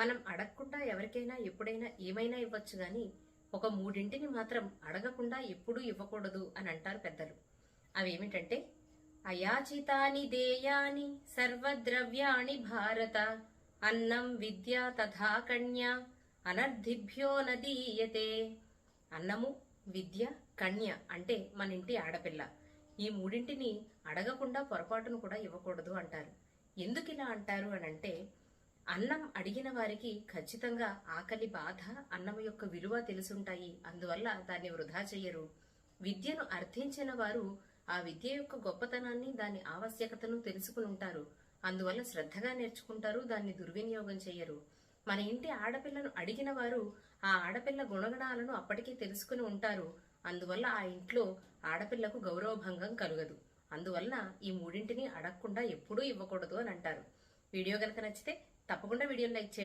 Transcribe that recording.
మనం అడగకుండా ఎవరికైనా ఎప్పుడైనా ఏమైనా ఇవ్వచ్చు గాని ఒక మూడింటిని మాత్రం అడగకుండా ఎప్పుడూ ఇవ్వకూడదు అని అంటారు పెద్దలు. అవేమిటంటే అయాచితాని దేయాని సర్వద్రవ్యాణి భారత అన్నం విద్య తథా కన్య అనర్ధిభ్యో నదీయతే. అన్నము విద్య కన్య అంటే మన ఇంటి ఆడపిల్ల. ఈ మూడింటిని అడగకుండా పొరపాటును కూడా ఇవ్వకూడదు అంటారు. ఎందుకు ఇలా అంటారు అని అంటే అన్నం అడిగిన వారికి ఖచ్చితంగా ఆకలి బాధ అన్నం యొక్క విలువ తెలుసుంటాయి. అందువల్ల దాన్ని వృధా చెయ్యరు విద్యను అర్థించిన వారు ఆ విద్య యొక్క గొప్పతనాన్ని దాని ఆవశ్యకతను తెలుసుకుని ఉంటారు. అందువల్ల శ్రద్ధగా నేర్చుకుంటారు దాన్ని దుర్వినియోగం చేయరు. మన ఇంటి ఆడపిల్లను అడిగిన వారు ఆ ఆడపిల్ల గుణగణాలను అప్పటికే తెలుసుకుని ఉంటారు. అందువల్ల ఆ ఇంట్లో ఆడపిల్లకు గౌరవభంగం కలుగదు. అందువల్ల ఈ మూడింటిని అడగకుండా ఎప్పుడూ ఇవ్వకూడదు అని అంటారు. వీడియో కనుక నచ్చితే తప్పకుండా వీడియోని లైక్ చేయండి.